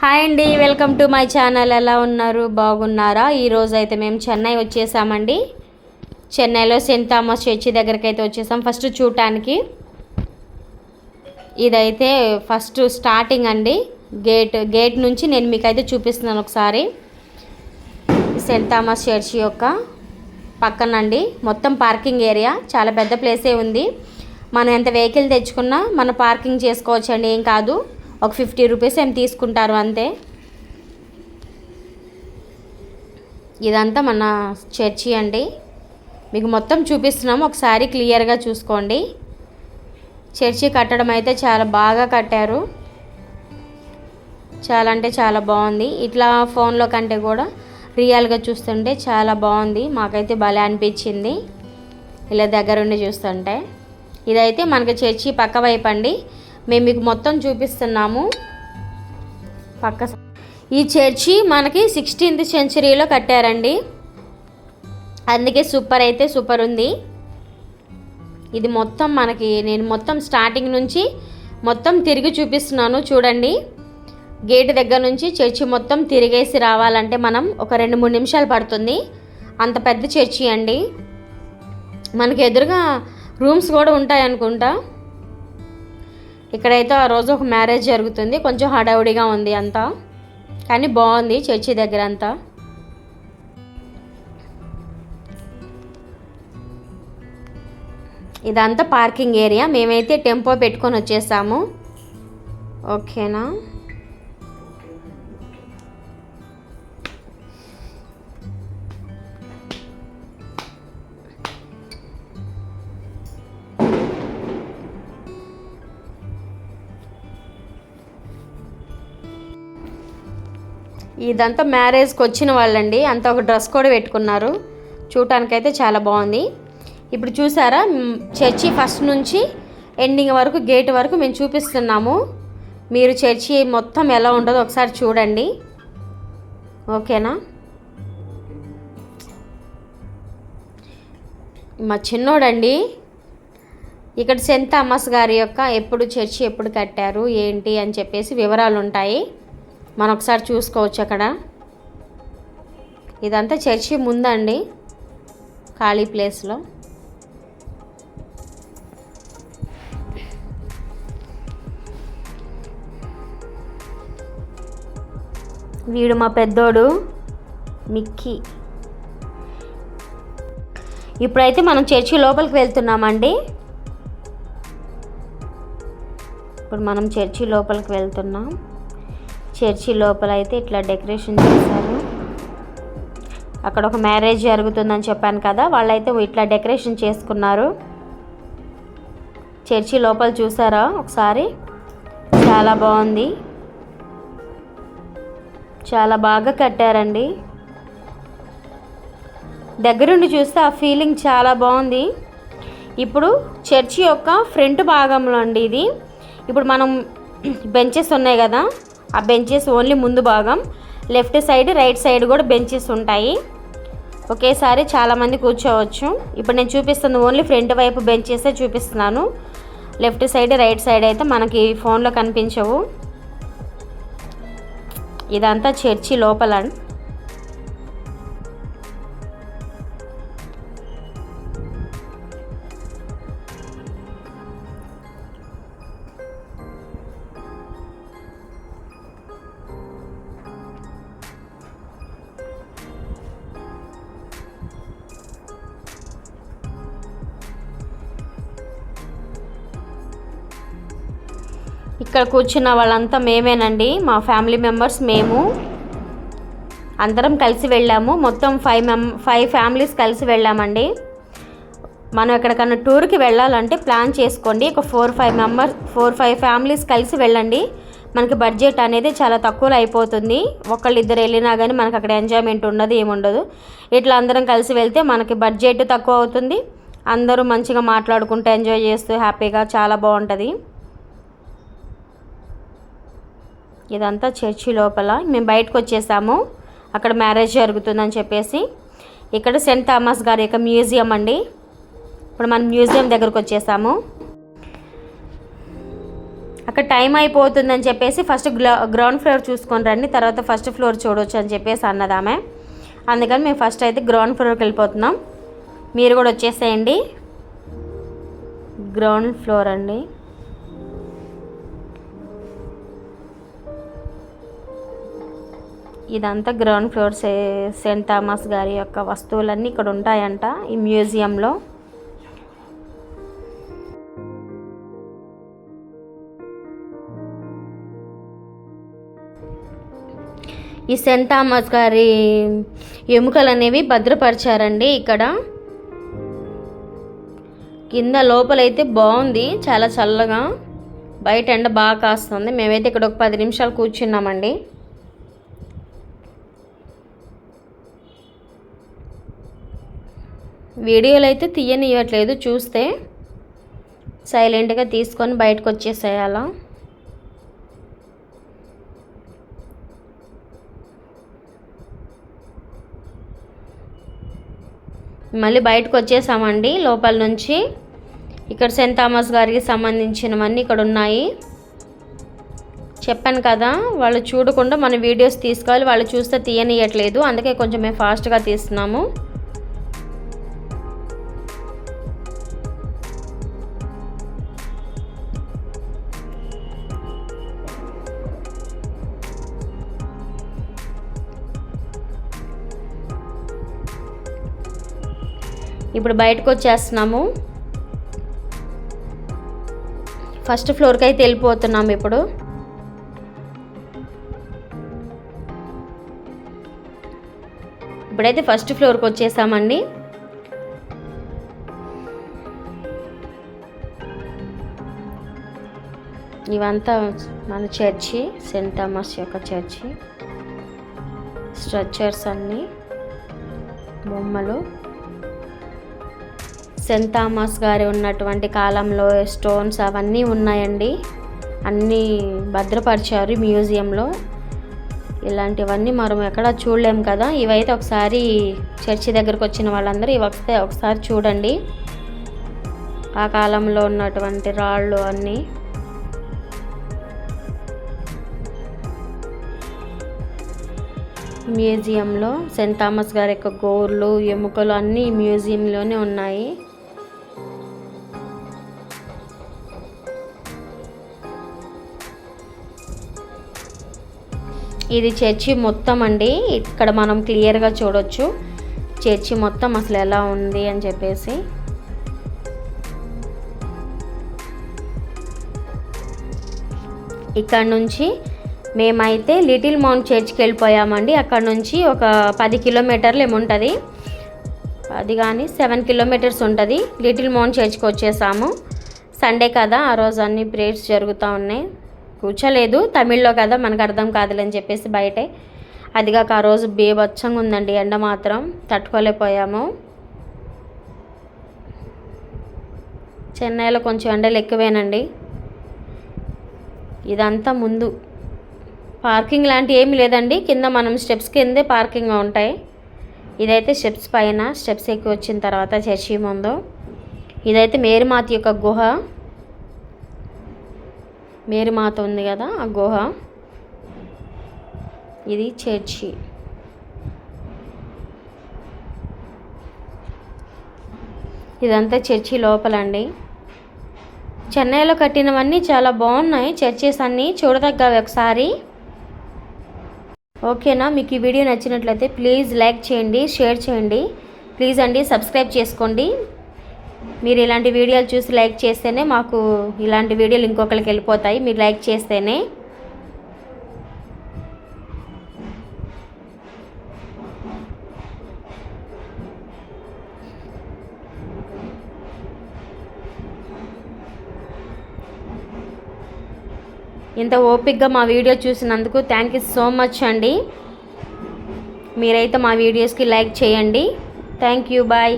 Hi అండి welcome to my channel. ఎలా ఉన్నారు? బాగున్నారా? ఈరోజు అయితే మేము చెన్నై వచ్చేసామండి. చెన్నైలో సెయింట్ థామస్ చర్చి దగ్గరికి అయితే వచ్చేసాం. ఫస్ట్ చూడటానికి. ఇదైతే ఫస్ట్ స్టార్టింగ్ అండి. గేట్ గేట్ నుంచి నేను మీకు అయితే చూపిస్తున్నాను ఒకసారి. సెయింట్ థామస్ చర్చి యొక్క పక్కనండి. మొత్తం పార్కింగ్ ఏరియా. చాలా పెద్ద ప్లేసే ఉంది. మనం ఎంత వెహికల్ తెచ్చుకున్నా మన పార్కింగ్ చేసుకోవచ్చండి. ఏం కాదు. ఒక ఫిఫ్టీ రూపీస్ ఏం తీసుకుంటారు అంతే. ఇదంతా మన చర్చి అండి. మీకు మొత్తం చూపిస్తున్నాము. ఒకసారి క్లియర్గా చూసుకోండి. చర్చి కట్టడం అయితే చాలా బాగా కట్టారు. చాలా అంటే చాలా బాగుంది. ఇట్లా ఫోన్లో కంటే కూడా రియల్గా చూస్తుంటే చాలా బాగుంది. మాకైతే భలే అనిపించింది. ఇలా దగ్గరుండి చూస్తుంటే. ఇదైతే మనకి చర్చి పక్క వైపు అండి. మేము మీకు మొత్తం చూపిస్తున్నాము. పక్క ఈ చర్చి మనకి సిక్స్టీన్త్ సెంచరీలో కట్టారండి. అందుకే సూపర్ అయితే సూపర్ ఉంది. ఇది మొత్తం మనకి నేను మొత్తం స్టార్టింగ్ నుంచి మొత్తం తిరిగి చూపిస్తున్నాను చూడండి. గేట్ దగ్గర నుంచి చర్చి మొత్తం తిరిగేసి రావాలంటే మనం ఒక రెండు మూడు నిమిషాలు పడుతుంది. అంత పెద్ద చర్చి అండి. మనకి ఎదురుగా రూమ్స్ కూడా ఉంటాయి అనుకుంటా ఇక్కడైతే ఆ రోజు ఒక మ్యారేజ్ జరుగుతుంది. కొంచెం హడావుడిగా ఉంది అంతా. కానీ బాగుంది చర్చి దగ్గర అంతా. ఇదంతా పార్కింగ్ ఏరియా. మేమైతే టెంపో పెట్టుకొని వచ్చేసాము. ఓకేనా? ఇదంతా మ్యారేజ్కి వచ్చిన వాళ్ళండి. అంతా ఒక డ్రెస్ కూడా పెట్టుకున్నారు. చూడటానికైతే చాలా బాగుంది. ఇప్పుడు చూసారా? చర్చి ఫస్ట్ నుంచి ఎండింగ్ వరకు గేట్ వరకు మేము చూపిస్తున్నాము. మీరు చర్చి మొత్తం ఎలా ఉండదో ఒకసారి చూడండి. ఓకేనా? మా చిన్నోడండి. ఇక్కడ సెంట్ థామస్ గారి యొక్క ఎప్పుడు చర్చి ఎప్పుడు కట్టారు ఏంటి అని చెప్పేసి వివరాలు ఉంటాయి మనం ఒకసారి చూసుకోవచ్చు అక్కడ. ఇదంతా చర్చి ముందండి ఖాళీ ప్లేస్లో. వీడు మా పెద్దోడు మిక్కీ. ఇప్పుడైతే మనం చర్చి లోపలికి వెళ్తున్నామండి. ఇప్పుడు మనం చర్చి లోపలికి వెళ్తున్నాం. చర్చి లోపల అయితే ఇట్లా డెకరేషన్ చేశారు. అక్కడ ఒక మ్యారేజ్ జరుగుతుందని చెప్పాను కదా వాళ్ళైతే ఇట్లా డెకరేషన్ చేసుకున్నారు. చర్చి లోపల చూసారా ఒకసారి? చాలా బాగుంది. చాలా బాగా కట్టారండి. దగ్గరుండి చూస్తే ఆ ఫీలింగ్ చాలా బాగుంది. ఇప్పుడు చర్చి యొక్క ఫ్రంట్ భాగంలో అండి ఇది. ఇప్పుడు మనం బెంచెస్ ఉన్నాయి కదా ఆ బెంచెస్ ఓన్లీ ముందు భాగం. లెఫ్ట్ సైడ్ రైట్ సైడ్ కూడా బెంచెస్ ఉంటాయి. ఒకేసారి చాలామంది కూర్చోవచ్చు. ఇప్పుడు నేను చూపిస్తుంది ఓన్లీ ఫ్రంట్ వైపు బెంచెసే చూపిస్తున్నాను. లెఫ్ట్ సైడ్ రైట్ సైడ్ అయితే మనకి ఫోన్లో కనిపించవు. ఇదంతా చర్చి లోపల. ఇక్కడ కూర్చున్న వాళ్ళంతా మేమేనండి. మా ఫ్యామిలీ మెంబర్స్ మేము. అందరం కలిసి వెళ్ళాము. మొత్తం ఫైవ్ మెం ఫైవ్ ఫ్యామిలీస్ కలిసి వెళ్ళామండి. మనం ఎక్కడికన్నా టూర్కి వెళ్ళాలంటే ప్లాన్ చేసుకోండి. ఒక four five members four five families కలిసి వెళ్ళండి. మనకి బడ్జెట్ అనేది చాలా తక్కువలో అయిపోతుంది. ఒకళ్ళు ఇద్దరు వెళ్ళినా కానీ మనకి అక్కడ ఎంజాయ్మెంట్ ఉండదు ఏముండదు. ఇట్లా అందరం కలిసి వెళ్తే మనకి బడ్జెట్ తక్కువ అవుతుంది. అందరూ మంచిగా మాట్లాడుకుంటూ ఎంజాయ్ చేస్తూ హ్యాపీగా చాలా బాగుంటుంది. ఇదంతా చర్చి లోపల. మేము బయటకు వచ్చేసాము. అక్కడ మ్యారేజ్ జరుగుతుందని చెప్పేసి. ఇక్కడ సెంట్ థామస్ గారి యొక్క మ్యూజియం అండి. ఇప్పుడు మనం మ్యూజియం దగ్గరకు వచ్చేసాము. అక్కడ టైం అయిపోతుందని చెప్పేసి ఫస్ట్ గ్రౌండ్ ఫ్లోర్ చూసుకొని రండి. తర్వాత ఫస్ట్ ఫ్లోర్ చూడవచ్చు అని చెప్పేసి అన్నదామె అందుకని మేము ఫస్ట్ అయితే గ్రౌండ్ ఫ్లోర్కి వెళ్ళిపోతున్నాం. మీరు కూడా వచ్చేసేయండి. గ్రౌండ్ ఫ్లోర్ అండి. ఇదంతా గ్రౌండ్ ఫ్లోర్ సెయింట్ థామస్ గారి యొక్క వస్తువులన్నీ ఇక్కడ ఉంటాయంట ఈ మ్యూజియంలో. ఈ సెంట్ థామస్ గారి ఎముకలు అనేవి భద్రపరిచారండి ఇక్కడ. కింద లోపలైతే బాగుంది చాలా చల్లగా. బయట ఎండ బాగా కాస్తుంది. మేమైతే ఇక్కడ ఒక పది నిమిషాలు కూర్చున్నామండి. వీడియోలు అయితే తీయనివ్వట్లేదు చూస్తే సైలెంట్గా తీసుకొని బయటకు వచ్చేసేయాలా మళ్ళీ బయటకు వచ్చేసామండి లోపల నుంచి. ఇక్కడ సెంట్ థామస్ గారికి సంబంధించినవన్నీ ఇక్కడ ఉన్నాయి. చెప్పాను కదా వాళ్ళు చూడకుండా మన వీడియోస్ తీసుకోవాలి వాళ్ళు చూస్తే తీయనియట్లేదు అందుకే కొంచెం మేము ఫాస్ట్గా తీస్తున్నాము. ఇప్పుడు బయటకు వచ్చేస్తున్నాము. ఫస్ట్ ఫ్లోర్కి అయితే వెళ్ళిపోతున్నాము ఇప్పుడు. ఇప్పుడైతే ఫస్ట్ ఫ్లోర్కి వచ్చేసామండి. ఇవంతా మన చర్చి సెంట్ థామస్ యొక్క చర్చి స్ట్రక్చర్స్ అన్నీ బొమ్మలు. సెంట్ థామస్ గారి ఉన్నటువంటి కాలంలో స్టోన్స్ అవన్నీ ఉన్నాయండి. అన్నీ భద్రపరిచారు మ్యూజియంలో. ఇలాంటివన్నీ మనం ఎక్కడ చూడలేము కదా. ఇవైతే ఒకసారి చర్చి దగ్గరకు వచ్చిన వాళ్ళందరూ ఇవి వస్తే ఒకసారి చూడండి. ఆ కాలంలో ఉన్నటువంటి రాళ్ళు అన్నీ. మ్యూజియంలో సెంట్ థామస్ గారి యొక్క గోర్లు ఎముకలు అన్నీ మ్యూజియంలోనే ఉన్నాయి. ఇది చర్చి మొత్తం అండి. ఇక్కడ మనం క్లియర్గా చూడొచ్చు. చర్చి మొత్తం అసలు ఎలా ఉంది అని చెప్పేసి. ఇక్కడ నుంచి మేమైతే లిటిల్ మౌంట్ చర్చ్కి వెళ్ళిపోయామండి. అక్కడ నుంచి ఒక పది కిలోమీటర్లు ఏముంటుంది అది కానీ సెవెన్ కిలోమీటర్స్ ఉంటుంది. లిటిల్ మౌంట్ చర్చ్కి వచ్చేసాము. సండే కదా ఆ రోజు అన్ని ప్రేయర్స్ జరుగుతూ ఉన్నాయి. కూర్చోలేదు. తమిళ్ళో కదా మనకు అర్థం కాదులని చెప్పేసి బయటే. అదిగాక ఆ రోజు బేబచ్చంగా ఉందండి ఎండ మాత్రం. తట్టుకోలేకపోయాము. చెన్నైలో కొంచెం ఎండలు ఎక్కువేనండి. ఇదంతా ముందు. పార్కింగ్ లాంటి ఏమి లేదండి. కింద మనం స్టెప్స్ కిందే పార్కింగ్ ఉంటాయి. ఇదైతే స్టెప్స్ పైన స్టెప్స్ ఎక్కి వచ్చిన తర్వాత చర్చి ముందు. ఇదైతే మేరీమాత యొక్క గుహ. మేరీమాత ఉంది కదా ఆ గుహ. ఇది చర్చి. ఇదంతా చర్చి లోపలండి. చెన్నైలో కట్టినవన్నీ చాలా బాగున్నాయి చర్చెస్ అన్నీ చూడదగ్గవి ఒకసారి. ఓకేనా? మీకు ఈ వీడియో నచ్చినట్లయితే ప్లీజ్ లైక్ చేయండి షేర్ చేయండి. ప్లీజ్ అండి సబ్స్క్రైబ్ చేసుకోండి. మీరు ఇలాంటి వీడియోలు చూసి లైక్ చేస్తేనే మాకు ఇలాంటి వీడియోలు ఇంకొకరికి వెళ్ళిపోతాయి. మీరు లైక్ చేస్తేనే. ఇంత ఓపిక్గా మా వీడియో చూసినందుకు థ్యాంక్ యూ సో మచ్ అండి. మీరైతే మా వీడియోస్కి లైక్ చేయండి. Thank you bye